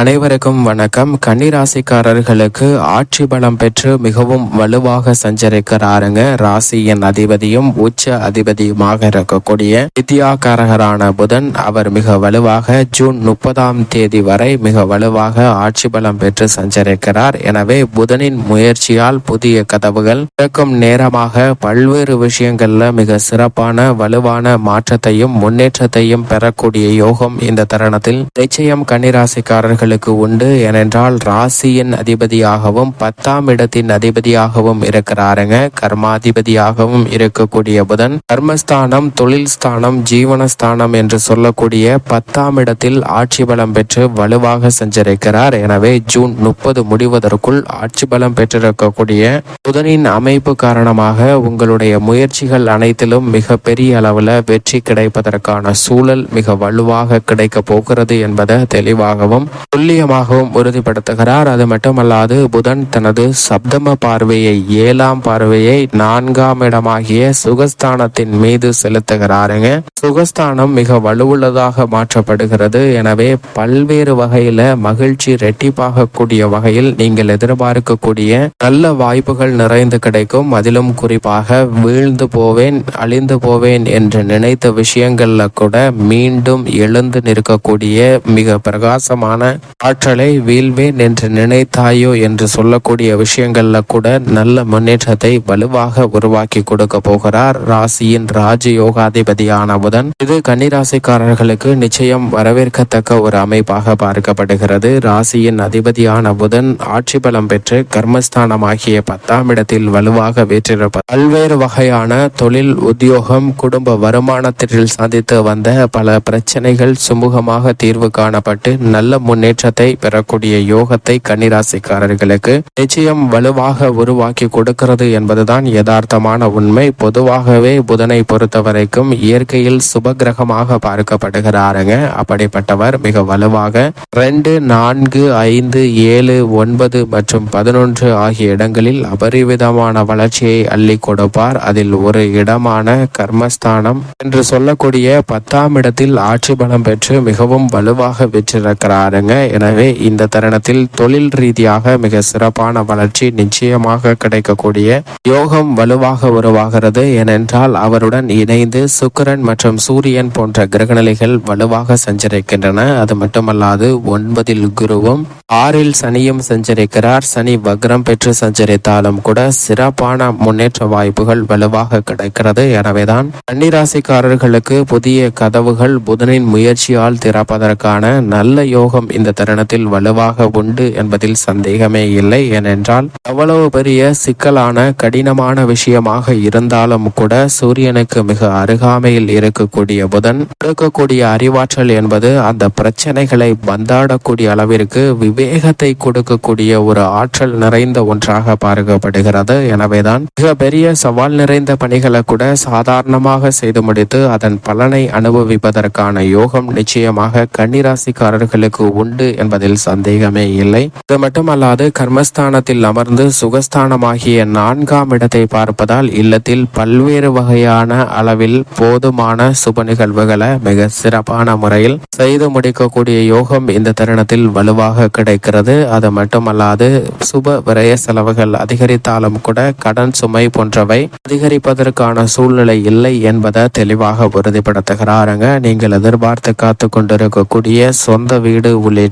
அனைவருக்கும் வணக்கம். கன்னிராசிக்காரர்களுக்கு ஆட்சி பலம் பெற்று மிகவும் வலுவாக சஞ்சரிக்கிறாருங்க. ராசியின் அதிபதியும் உச்ச அதிபதியுமாக இருக்கக்கூடிய வித்யாகாரகரான புதன் அவர் மிக வலுவாக ஜூன் முப்பதாம் தேதி வரை மிக வலுவாக ஆட்சி பலம் பெற்று சஞ்சரிக்கிறார். எனவே புதனின் முயற்சியால் புதிய கதவுகள் திறக்கும் நேரமாக பல்வேறு விஷயங்கள்ல மிக சிறப்பான வலுவான மாற்றத்தையும் முன்னேற்றத்தையும் பெறக்கூடிய யோகம் இந்த தருணத்தில் நிச்சயம் கன்னிராசிக்காரர்கள் அவர்களுக்கு உண்டு. ஏனென்றால் ராசியின் அதிபதியாகவும் பத்தாம் இடத்தின் அதிபதியாகவும் இருக்கிறாருங்க. கர்மாதிபதியாகவும் இருக்கக்கூடிய புதன். கர்மஸ்தானம் தொழில் ஸ்தானம் ஜீவனஸ்தானம் என்று சொல்லக்கூடிய பத்தாம் இடத்தில் ஆட்சி பலம் பெற்று வலுவாக சஞ்சரிக்கிறார். எனவே ஜூன் முப்பது முடிவதற்குள் ஆட்சி பலம் பெற்றிருக்கக்கூடிய புதனின் அமைப்பு காரணமாக உங்களுடைய முயற்சிகள் அனைத்திலும் மிக பெரிய அளவில் வெற்றி கிடைப்பதற்கான சூழல் மிக வலுவாக கிடைக்க போகிறது என்பதை தெளிவாகவும் துல்லியமாகவும் உறுதிப்படுத்துகிறார். அது மட்டுமல்லாது புதன் தனது சப்தம பார்வையை ஏழாம் பார்வையை நான்காம் இடமாகிய சுகஸ்தானத்தின் மீது செலுத்துகிறாருங்க. சுகஸ்தானம் மிக வலுவுள்ளதாக மாற்றப்படுகிறது. எனவே பல்வேறு வகையில மகிழ்ச்சி ரெட்டிப்பாகக்கூடிய வகையில் நீங்கள் எதிர்பார்க்கக்கூடிய நல்ல வாய்ப்புகள் நிறைந்து கிடைக்கும். அதிலும் குறிப்பாக வீழ்ந்து போவேன் அழிந்து போவேன் என்று நினைத்த விஷயங்கள்ல கூட மீண்டும் எழுந்து நிற்கக்கூடிய மிக பிரகாசமான ஆற்றலை வீழ்வேன் என்று நினைத்தாயோ என்று சொல்லக்கூடிய விஷயங்கள்ல கூட நல்ல முன்னேற்றத்தை வலுவாக உருவாக்கி கொடுக்க போகிறார் ராசியின் ராஜயோகாதிபதியான புதன். இது கன்னிராசிக்காரர்களுக்கு நிச்சயம் வரவேற்கத்தக்க ஒரு அமைப்பாக பார்க்கப்படுகிறது. ராசியின் அதிபதியான புதன் ஆட்சி பலம் பெற்று கர்மஸ்தானமாகிய பத்தாம் இடத்தில் வலுவாக வீற்றிருப்பார் பல்வேறு வகையான தொழில் உத்தியோகம் குடும்ப வருமானத்தில் சந்தித்து வந்த பல பிரச்சனைகள் சுமூகமாக தீர்வு காணப்பட்டு நல்ல முன்னேற்றத்தை பெறக்கூடிய யோகத்தை கன்னிராசிக்காரர்களுக்கு நிச்சயம் வலுவாக உருவாக்கி கொடுக்கிறது என்பதுதான் யதார்த்தமான உண்மை. பொதுவாகவே புதனை பொறுத்த வரைக்கும் இயற்கையில் சுபகிரகமாக பார்க்கப்படுகிறாருங்க. அப்படிப்பட்டவர் மிக வலுவாக ரெண்டு நான்கு ஐந்து ஏழு ஒன்பது மற்றும் பதினொன்று ஆகிய இடங்களில் அபரிவிதமான வளர்ச்சியை அள்ளி கொடுப்பார். அதில் ஒரு இடமான கர்மஸ்தானம் என்று சொல்லக்கூடிய பத்தாம் இடத்தில் ஆட்சி பலம் பெற்று மிகவும் வலுவாக பெற்றிருக்கிறாருங்க எனவே இந்த தருணத்தில் தொழில் ரீதியாக மிக சிறப்பான வளர்ச்சி நிச்சயமாக கிடைக்கக்கூடிய யோகம் வலுவாக உருவாகிறது. ஏனென்றால் அவருடன் இணைந்து சுக்கிரன் மற்றும் சூரியன் போன்ற கிரகநிலைகள் வலுவாக சஞ்சரிக்கின்றன. அது மட்டுமல்லாது ஒன்பதில் குருவும் ஆறில் சனியும் சஞ்சரிக்கிறார். சனி வக்ரம் பெற்று சஞ்சரித்தாலும் கூட சிறப்பான முன்னேற்ற வாய்ப்புகள் வலுவாக கிடைக்கிறது. எனவேதான் கன்னிராசிக்காரர்களுக்கு புதிய கதவுகள் புதனின் முயற்சியால் திறப்பதற்கான நல்ல யோகம் இந்த தருணத்தில் வலுவாக உண்டு என்பதில் சந்தேகமே இல்லை. ஏனென்றால் அவ்வளவு பெரிய சிக்கலான கடினமான விஷயமாக இருந்தாலும் கூட சூரியனுக்கு மிக அருகாமையில் இருக்கக்கூடிய புதன் இருக்கக்கூடிய அறிவாற்றல் என்பது அந்த பிரச்சனைகளை பந்தாடக்கூடிய அளவிற்கு விவேகத்தை கொடுக்கக்கூடிய ஒரு ஆற்றல் நிறைந்த ஒன்றாக பார்க்கப்படுகிறது. எனவேதான் மிக பெரிய சவால் நிறைந்த பணிகளை கூட சாதாரணமாக செய்து முடித்து அதன் பலனை அனுபவிப்பதற்கான யோகம் நிச்சயமாக கன்னிராசிக்காரர்களுக்கு உண்டு. என்பதில் சந்தேகமே இல்லை. இது மட்டுமல்லாது கர்மஸ்தானத்தில் அமர்ந்து சுகஸ்தானமாகிய நான்காம் இடத்தை பார்ப்பதால் இல்லத்தில் பல்வேறு வகையான அளவில் போதுமான சுப நிகழ்வுகளை மிக சிறப்பான முறையில் செய்து முடிக்கக்கூடிய யோகம் இந்த தருணத்தில் வலுவாக கிடைக்கிறது. அது மட்டுமல்லாது சுப விரய செலவுகள் அதிகரித்தாலும் கூட கடன் சுமை போன்றவை அதிகரிப்பதற்கான சூழ்நிலை இல்லை என்பதை தெளிவாக உறுதிப்படுத்துகிறாருங்க. நீங்கள் எதிர்பார்த்து காத்து கொண்டிருக்கக்கூடிய சொந்த வீடு உள்ளிட்ட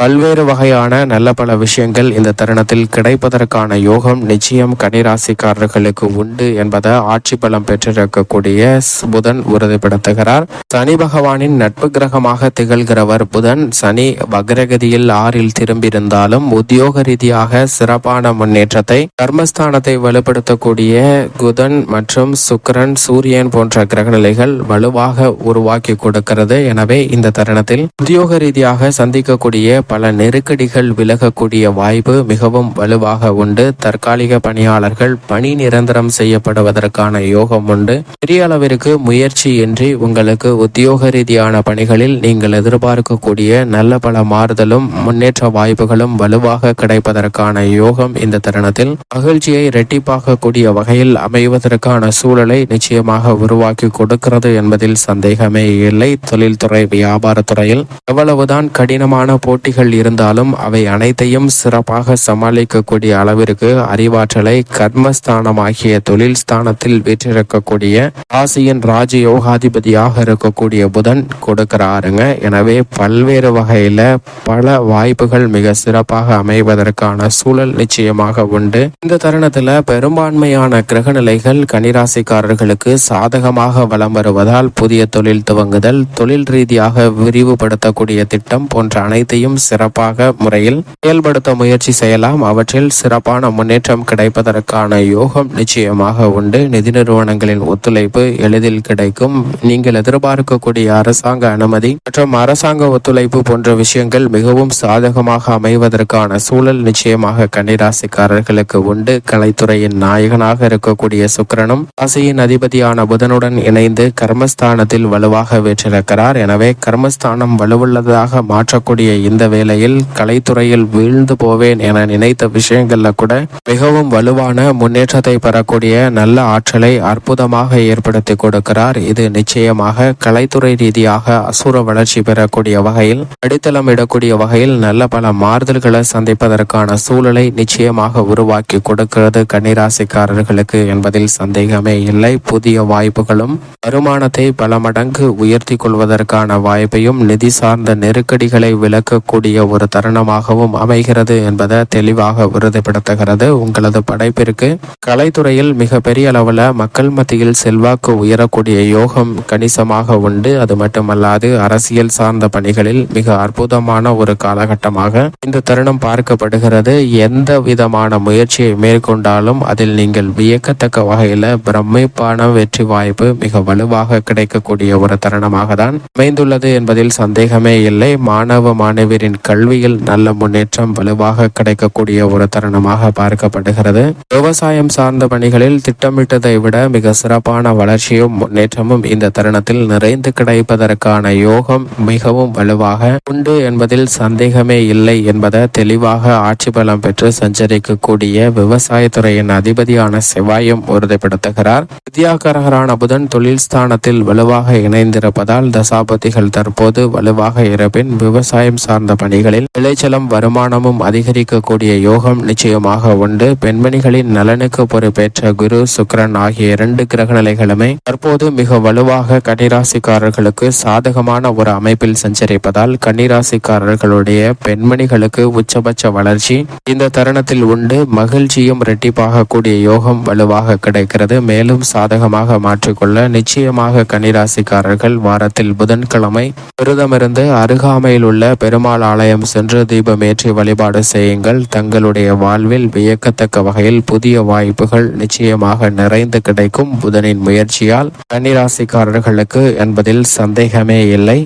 பல்வேறு வகையான நல்ல பல விஷயங்கள் இந்த தருணத்தில் கிடைப்பதற்கான யோகம் நிச்சயம் கனிராசிக்காரர்களுக்கு உண்டு என்பதை ஆட்சி பலம் பெற்றிருக்கக்கூடிய புதன் உறுதிப்படுத்துகிறார். சனி பகவானின் நட்பு கிரகமாக திகழ்கிறவர் புதன் சனி வக்ரகதியில் ஆறில் திரும்பியிருந்தாலும் உத்தியோக ரீதியாக சிறப்பான முன்னேற்றத்தை கர்மஸ்தானத்தை வலுப்படுத்தக்கூடிய குதன் மற்றும் சுக்கரன் சூரியன் போன்ற கிரகநிலைகள் வலுவாக உருவாக்கி கொடுக்கிறது. எனவே இந்த தருணத்தில் உத்தியோக ரீதியாக சந்திக்க இருக்கக்கூடிய பல நெருக்கடிகள் விலகக்கூடிய வாய்ப்பு மிகவும் வலுவாக உண்டு. தற்காலிக பணியாளர்கள் பணி நிரந்தரம் செய்யப்படுவதற்கான யோகம் உண்டு. பெரிய அளவிற்கு முயற்சியின்றி உங்களுக்கு உத்தியோக ரீதியான பணிகளில் நீங்கள் எதிர்பார்க்கக்கூடிய நல்ல பல மாறுதலும் முன்னேற்ற வாய்ப்புகளும் வலுவாக கிடைப்பதற்கான யோகம் இந்த தருணத்தில். மகிழ்ச்சியை இரட்டிப்பாக்கக்கூடிய வகையில் அமைவதற்கான சூழலை நிச்சயமாக உருவாக்கி கொடுக்கிறது என்பதில் சந்தேகமே இல்லை. தொழில்துறை வியாபாரத்துறையில் எவ்வளவுதான் கடினமான போட்டிகள் இருந்தாலும் அவை அனைத்தையும் சிறப்பாக சமாளிக்கக்கூடிய அளவிற்கு அறிவாற்றலை கர்மஸ்தானமாகிய தொழில் ஸ்தானத்தில் வீற்றிருக்கக்கூடிய ராசியின் ராஜயோகாதிபதியாக இருக்கக்கூடிய புதன் கொடுக்கிறாருங்க. எனவே பல்வேறு வகையில பல வாய்ப்புகள் மிக சிறப்பாக அமைவதற்கான சூழல் நிச்சயமாக உண்டு. இந்த தருணத்துல பெரும்பான்மையான கிரகநிலைகள் கனிராசிக்காரர்களுக்கு சாதகமாக வலம் வருவதால் புதிய தொழில் துவங்குதல் தொழில் ரீதியாக விரிவுபடுத்தக்கூடிய திட்டம் போன்ற அனைத்தையும் சிறப்பாக முறையில் செயல்படுத்த முயற்சி செய்யலாம். அவற்றில் சிறப்பான முன்னேற்றம் கிடைப்பதற்கான யோகம் நிச்சயமாக உண்டு. நிதி நிறுவனங்களின் ஒத்துழைப்பு எளிதில் கிடைக்கும். நீங்கள் எதிர்பார்க்கக்கூடிய அரசாங்க அனுமதி மற்றும் அரசாங்க ஒத்துழைப்பு போன்ற விஷயங்கள் மிகவும் சாதகமாக அமைவதற்கான சூழல் நிச்சயமாக கன்னிராசிக்காரர்களுக்கு உண்டு. கலைத்துறையின் நாயகனாக இருக்கக்கூடிய சுக்கிரனும் ராசியின் அதிபதியான புதனுடன் இணைந்து கர்மஸ்தானத்தில் வலுவாக வீற்றிருக்கிறார். எனவே கர்மஸ்தானம் வலுவுள்ளதாக மாற்றக்கூடிய இந்த வேளையில் கலைத்துறையில் வீழ்ந்து போவேன் என நினைத்த விஷயங்கள்ல கூட மிகவும் வலுவான முன்னேற்றத்தை பெறக்கூடிய நல்ல ஆற்றலை அற்புதமாக ஏற்படுத்தி கொடுக்கிறார். இது நிச்சயமாக கலைத்துறை ரீதியாக அசுர வளர்ச்சி பெறக்கூடிய வகையில் அடித்தளம் இடக்கூடிய வகையில் நல்ல பல மாறுதல்களை சந்திப்பதற்கான சூழலை நிச்சயமாக உருவாக்கி கொடுக்கிறது கன்னிராசிக்காரர்களுக்கு என்பதில் சந்தேகமே இல்லை. புதிய வாய்ப்புகளும் வருமானத்தை பல மடங்கு உயர்த்தி கொள்வதற்கான வாய்ப்பையும் நிதி சார்ந்த நெருக்கடிகளை விளக்கக்கூடிய ஒரு தருணமாகவும் அமைகிறது என்பதை தெளிவாக உறுதிப்படுத்துகிறது உங்களது படைப்பிற்கு. கலைத்துறையில் மிக பெரிய அளவில் மக்கள் மத்தியில் செல்வாக்கு உயரக்கூடிய யோகம் கணிசமாக உண்டு. அது மட்டுமல்லாது அரசியல் சார்ந்த பணிகளில் மிக அற்புதமான ஒரு காலகட்டமாக இந்த தருணம் பார்க்கப்படுகிறது. எந்த விதமான முயற்சியை மேற்கொண்டாலும் அதில் நீங்கள் வியக்கத்தக்க வகையில் பிரமிப்பான வெற்றி வாய்ப்பு மிக வலுவாக கிடைக்கக்கூடிய ஒரு தருணமாக தான் அமைந்துள்ளது என்பதில் சந்தேகமே இல்லை. மாணவ மாணவியரின் கல்வியில் நல்ல முன்னேற்றம் வலுவாக கிடைக்கக்கூடிய ஒரு தருணமாக பார்க்கப்படுகிறது. விவசாயம் சார்ந்த பணிகளில் திட்டமிட்டதை விட மிக சிறப்பான வளர்ச்சியும் முன்னேற்றமும் இந்த தருணத்தில் நிறைந்து கிடைப்பதற்கான யோகம் மிகவும் வலுவாக உண்டு என்பதில் சந்தேகமே இல்லை என்பதை தெளிவாக ஆட்சி பலம் பெற்று சஞ்சரிக்கக்கூடிய விவசாயத்துறையின் அதிபதியான செவ்வாயும் உறுதிப்படுத்துகிறார். வித்யாகரகரான புதன் தொழில் ஸ்தானத்தில் வலுவாக இணைந்திருப்பதால் தசாபதிகள் தற்போது வலுவாக இருப்பின் விவசாய விவசாயம் சார்ந்த பணிகளில் விளைச்சலும் வருமானமும் அதிகரிக்கக்கூடிய யோகம் நிச்சயமாக உண்டு. பெண்மணிகளின் நலனுக்கு பொறுப்பேற்ற குரு சுக்கிரன் ஆகிய இரண்டு கிரக நிலைகளுமே தற்போது மிக வலுவாக கன்னிராசிக்காரர்களுக்கு சாதகமான ஒரு அமைப்பில் சஞ்சரிப்பதால் கன்னிராசிக்காரர்களுடைய பெண்மணிகளுக்கு உச்சபட்ச வளர்ச்சி இந்த தருணத்தில் உண்டு. மகிழ்ச்சியும் இரட்டிப்பாகக்கூடிய யோகம் வலுவாக கிடைக்கிறது. மேலும் சாதகமாக மாற்றிக்கொள்ள நிச்சயமாக கன்னிராசிக்காரர்கள் வாரத்தில் புதன்கிழமை விரதமிருந்து அருகாமையில் உள்ள பெருமாள் ஆலயம் சென்று தீபமேற்றி வழிபாடு செய்யுங்கள். தங்களுடைய வாழ்வில் வியக்கத்தக்க வகையில் புதிய வாய்ப்புகள் நிச்சயமாக நிறைந்து கிடைக்கும். புதனின் முயற்சியால் கன்னிராசிக்காரர்களுக்கு என்பதில் சந்தேகமே இல்லை.